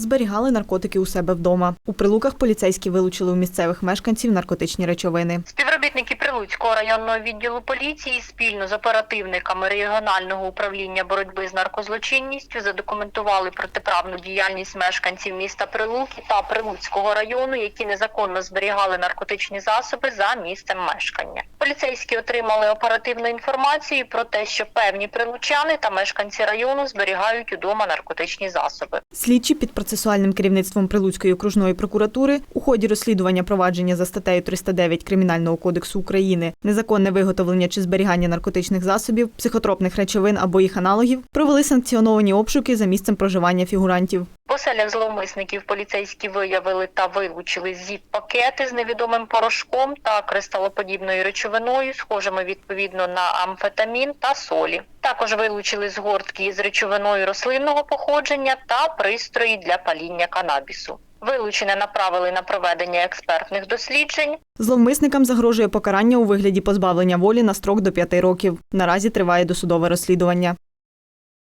зберігали наркотики у себе вдома. У прилуках поліцейські вилучили у місцевих мешканців наркотичні речовини. Співробітники Прилуцького районного відділу поліції спільно з оперативниками регіонального управління боротьби з наркозлочинністю задокументували протиправну діяльність мешканців міста Прилуки та Прилуцького району, які незаконно зберігали наркотичні засоби за місцем мешкання. Поліцейські отримали оперативну інформацію про те, що певні прилучани та мешканці району зберігають удома наркотичні засоби. Слідчі під процесуальним керівництвом Прилуцької окружної прокуратури у ході розслідування провадження за статтею 309 Кримінального кодексу України незаконне виготовлення чи зберігання наркотичних засобів, психотропних речовин або їх аналогів провели санкціоновані обшуки за місцем проживання фігурантів. По селях зловмисників поліцейські виявили та вилучили зіп-пакети з невідомим порошком та кристалоподібною речовиною, схожими відповідно на амфетамін та солі. Також вилучили згортки з речовиною рослинного походження та пристрої для паління канабісу. Вилучене направили на проведення експертних досліджень. Зловмисникам загрожує покарання у вигляді позбавлення волі на строк до п'яти років. Наразі триває досудове розслідування.